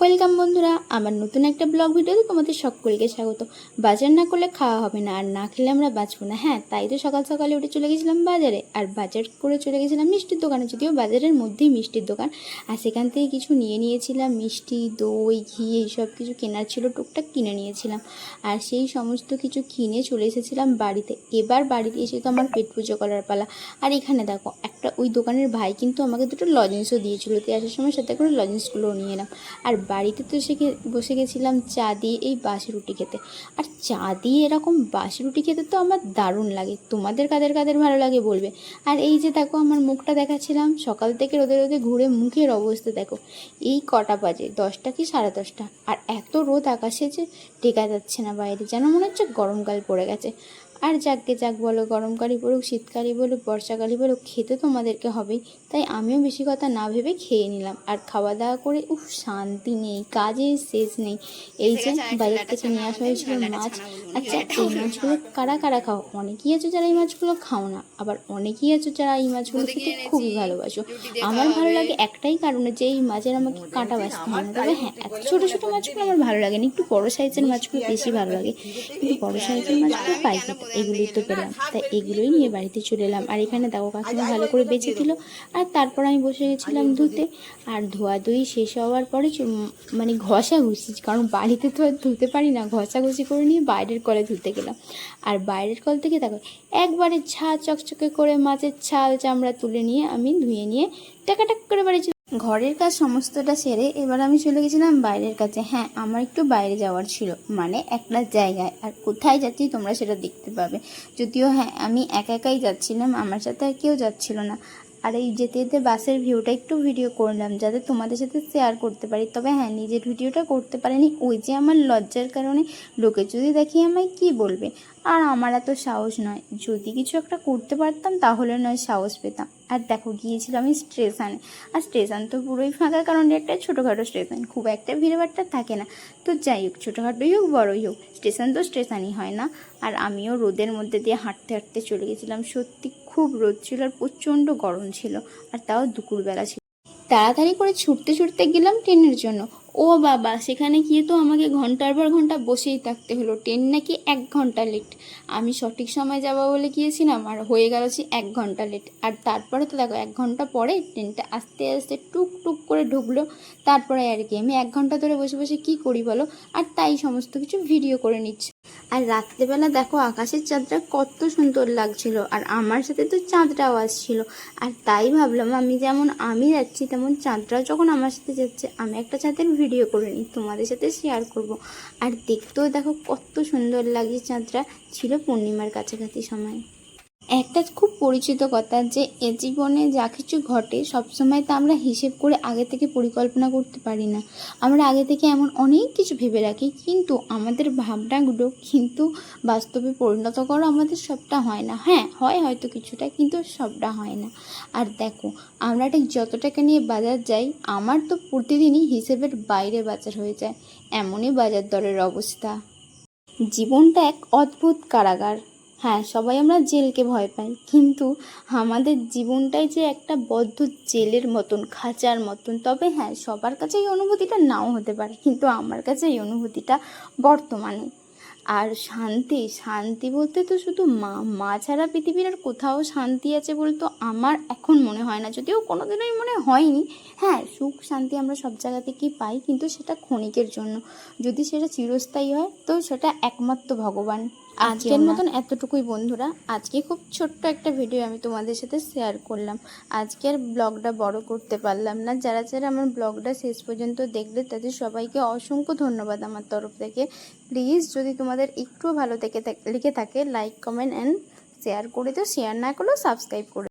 Welcome বন্ধুরা, আমার নতুন একটা ব্লগ ভিডিওতে তোমাদের সকলকে স্বাগত। বাজার না করলে খাওয়া হবে না, আর না খেলে আমরা বাঁচবো না। হ্যাঁ তাই তো সকাল সকালে উঠে চলে গেছিলাম বাজারে, আর বাজার করে চলে গেছিলাম মিষ্টির দোকানে, যদিও বাজারের মধ্যেই মিষ্টির দোকান। আর সেখান থেকে কিছু নিয়ে নিয়েছিলাম, মিষ্টি, দই, ঘি, এইসব কিছু কেনার ছিল, টুকটাক কিনে নিয়েছিলাম। আর সেই সমস্ত কিছু কিনে চলে এসেছিলাম বাড়িতে। এবার বাড়িতে এসে তো আমার পেট পুজো করার পালা। আর এখানে দেখো, একটা ওই দোকানের ভাই কিন্তু আমাকে দুটো লজেন্সও দিয়েছিল, তো আসার সময় সাথে করে লজেন্সগুলোও নিয়ে এলাম। আর বাড়িতে তো সে বসে গেছিলাম চা দিয়ে এই বাসি রুটি খেতে। আর চা দিয়ে এরকম বাসি রুটি খেতে তো আমার দারুণ লাগে। তোমাদের কাদের কাদের ভালো লাগে বলবে। আর এই যে দেখো আমার মুখটা দেখাচ্ছিলাম, সকাল থেকে রোদে রোদে ঘুরে মুখের অবস্থা দেখো। এই কটা বাজে, দশটা কি সাড়ে দশটা? আর এত রোদ আকাশে যে টেকা যাচ্ছে না বাইরে, যেন মনে হচ্ছে গরমকাল পড়ে গেছে। আর যাককে যাক বলো গরমকালই পড়ুক শীতকালই বলুক বর্ষাকালই বলুক খেতে তোমাদেরকে হবেই। তাই আমিও বেশি কথা না ভেবে খেয়ে নিলাম। আর খাওয়া দাওয়া করে উফ শান্তি নেই কাজের শেষ নেই। এই যে বাজার থেকে নিয়ে আসা হয়েছিল মাছ আচ্ছা এই মাছগুলো কারা কারা খাও? অনেকেই আছো যারা এই মাছগুলো খাও না আবার অনেকেই আছো যারা এই মাছগুলো খেতে খুবই ভালোবাসো। আমার ভালো লাগে একটাই কারণে যে এই মাছের আমাকে কাঁটা বাঁচতে হয় না তবে হ্যাঁ এত ছোটো ছোটো মাছগুলো আমার ভালো লাগে না। একটু বড়ো সাইজের মাছগুলো বেশি ভালো লাগে। কিন্তু বড়ো সাইজের মাছগুলো পাই খেতে। এগুলোই তো পেলাম। তাই এগুলোই নিয়ে বাড়িতে চলে এলাম। আর এখানে দেখো কাকিমা ভালো করে বেঁচে দিল আর তারপর আমি বসে গেছিলাম ধুতে। আর ধোয়াধুয়ি শেষ হওয়ার পরে মানে ঘষা ঘুষি কারণ বাড়িতে তো আর ধুতে পারি না ঘষাঘষি করে নিয়ে বাইরের কলে ধুতে গেলাম। আর বাইরের কল থেকে দেখো একবারে ছা চকচকে করে মাছের ছাল চামড়া তুলে নিয়ে আমি ধুয়ে নিয়ে টাকাটাক করে বাড়ি ঘরের কাজ সমস্তটা সেরে এবার আমি চলে গেছিলাম বাইরের কাছে হ্যাঁ আমার একটু বাইরে যাওয়ার ছিল। মানে একটা জায়গায়। আর কোথায় যাচ্ছি তোমরা সেটা দেখতে পাবে। যদিও হ্যাঁ আমি একা একাই যাচ্ছিলাম। আমার সাথে আর কেউ যাচ্ছিল না। আর এই যেতে যেতে বাসের ভিউটা একটু ভিডিও করলাম, যাতে তোমাদের সাথে শেয়ার করতে পারি। তবে হ্যাঁ নিজের ভিডিওটা করতে পারিনি। ওই যে আমার লজ্জার কারণে লোকে যদি দেখি আমায় কি বলবে? আর আমার এত সাহস নয়। যদি কিছু একটা করতে পারতাম, তাহলে নয় সাহস পেতাম। আর দেখো, গিয়েছিলাম আমি স্টেশনে। আর স্টেশন তো পুরোই ফাঁকা, কারণ একটা ছোটোখাটো স্টেশন। খুব একটা ভিড়ভাড়টা থাকে না। তো যাই হোক ছোটোখাটোই হোক, বড়োই হোক, স্টেশন তো স্টেশনই হয় না। আর আমিও রোদের মধ্যে দিয়ে হাঁটতে হাঁটতে চলে গেছিলাম। সত্যি খুব রোদ ছিল আর প্রচণ্ড গরম ছিল, আর তাও দুপুরবেলা ছিল। তাড়াতাড়ি করে ছুটতে ছুটতে গেলাম ট্রেনের জন্য। ও বাবা, সেখানে গিয়ে তো আমাকে ঘণ্টার পর ঘণ্টা বসেই থাকতে হলো। ট্রেন নাকি এক ঘণ্টা লেট আমি সঠিক সময় যাব বলে গিয়েছিলাম আর হয়ে গেল সে এক ঘণ্টা লেট আর তারপরে তো দেখো, এক ঘণ্টা পরে ট্রেনটা আস্তে আস্তে টুক টুক করে ঢুকলো। তারপরে আর কি, আমি এক ঘণ্টা ধরে বসে বসে কি করি বলো? আর তাই সমস্ত কিছু ভিডিও করে নিচ্ছি। আর রাত্রেবেলা দেখো আকাশের চাঁদটা কত সুন্দর লাগছিল, আর আমার সাথে তো চাঁদটাও আসছিল। আর তাই ভাবলাম আমি যেমন আমি যাচ্ছি, তেমন চাঁদটাও যখন আমার সাথে যাচ্ছে, আমি একটা চাঁদের ভিডিও করে নিই, তোমাদের সাথে শেয়ার করব। আর দেখতেও দেখো কত সুন্দর লাগছে চাঁদটা, ছিল পূর্ণিমার কাছাকাছি সময়। একটা খুব পরিচিত কথা যে, এ জীবনে যা কিছু ঘটে, সবসময় তা আমরা হিসেব করে আগে থেকে পরিকল্পনা করতে পারি না। আমরা আগে থেকে এমন অনেক কিছু ভেবে রাখি, কিন্তু আমাদের ভাবনাগুলো কিন্তু বাস্তবে পরিণত করা আমাদের সবটা হয় না। হ্যাঁ হয় হয়তো কিছুটা, কিন্তু সবটা হয় না। আর দেখো, আমরা ঠিক যত টাকা নিয়ে বাজার যাই, আমার তো প্রতিদিনই হিসেবের বাইরে বাজার হয়ে যায়। এমনই বাজার দরের অবস্থা। জীবনটা এক অদ্ভুত কারাগার। হ্যাঁ সবাই আমরা জেলকে ভয় পাই। কিন্তু আমাদের জীবনটাই যে একটা বদ্ধ জেলের মতন, খাঁচার মতন, তবে হ্যাঁ সবার কাছে এই অনুভূতিটা নাও হতে পারে, কিন্তু আমার কাছে এই অনুভূতিটা বর্তমানে। আর শান্তি শান্তি বলতে তো শুধু মা মা ছাড়া পৃথিবীর আর কোথাও শান্তি আছে বলতো আমার এখন মনে হয় না, যদিও কোনোদিনই মনে হয়নি। হ্যাঁ সুখ, শান্তি আমরা সব জায়গা থেকেই পাই, কিন্তু সেটা ক্ষণিকের জন্য। যদি সেটা চিরস্থায়ী হয়, তো সেটা একমাত্র ভগবান। আজকের মতন এতটুকুই বন্ধুরা। আজকে খুব ছোট্ট একটা ভিডিও আমি তোমাদের সাথে শেয়ার করলাম। আজকের ব্লগটা বড় করতে পারলাম না। যারা যারা আমার ব্লগটা শেষ পর্যন্ত দেখলে তাদের সবাইকে অসংখ্য ধন্যবাদ আমার তরফ থেকে। প্লিজ যদি তোমাদের একটু ভালো থেকে লিখে লেগে থাকে লাইক কমেন্ট অ্যান্ড শেয়ার করে তো শেয়ার না করলেও সাবস্ক্রাইব করে